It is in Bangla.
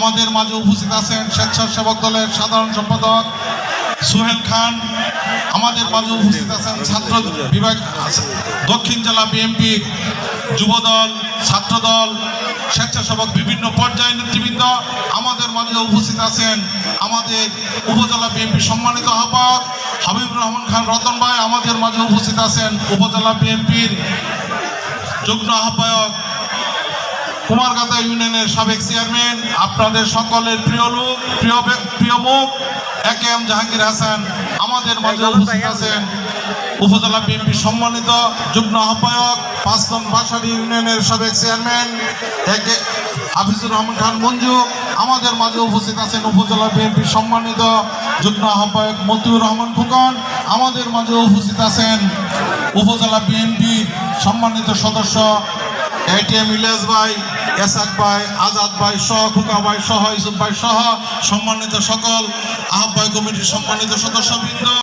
আমাদের মাঝে উপস্থিত আছেন স্বেচ্ছাসেবক দলের সাধারণ সম্পাদক সোহেল খান। আমাদের মাঝে উপস্থিত আছেন ছাত্র বিভাগ দক্ষিণ জেলা বিএনপি যুবদল, ছাত্রদল, স্বেচ্ছাসেবক বিভিন্ন পর্যায়ের নেতৃবৃন্দ। আমাদের মাঝে উপস্থিত আছেন আমাদের উপজেলা বিএনপি সম্মানিত আহ্বায়ক হাবিবুর রহমান খান রতন ভাই। আমাদের মাঝে উপস্থিত আছেন উপজেলা বিএনপির যুগ্ম আহ্বায়ক কুমারগাতা ইউনিয়নের সাবেক চেয়ারম্যান আপনাদের সকলের প্রিয় লোক প্রিয় প্রিয় মুখ A K M Jahangir Hasan আমাদের মাঝে উপস্থিত আছেন উপজেলা বিএনপি সম্মানিত যুগ্ম আহ্বায়ক পাঁচ নং বাসারি ইউনিয়নের সাবেক chairman A K Hafizur Rahman Khan Manju আমাদের মাঝে উপস্থিত আছেন উপজেলা বিএনপি সম্মানিত যুগ্ম আহ্বায়ক মতিউর রহমান ফুকন আমাদের মাঝে উপস্থিত আছেন উপজেলা বিএনপি সম্মানিত সদস্য এটিএম ইলিয়াস ভাই এসাক ভাই আজাদ ভাই সহ খুকা ভাই সহ ইউসুফ ভাই সহ, সম্মানিত সকল আহ্বায় কমিটির সম্মানিত সদস্যবৃন্দ।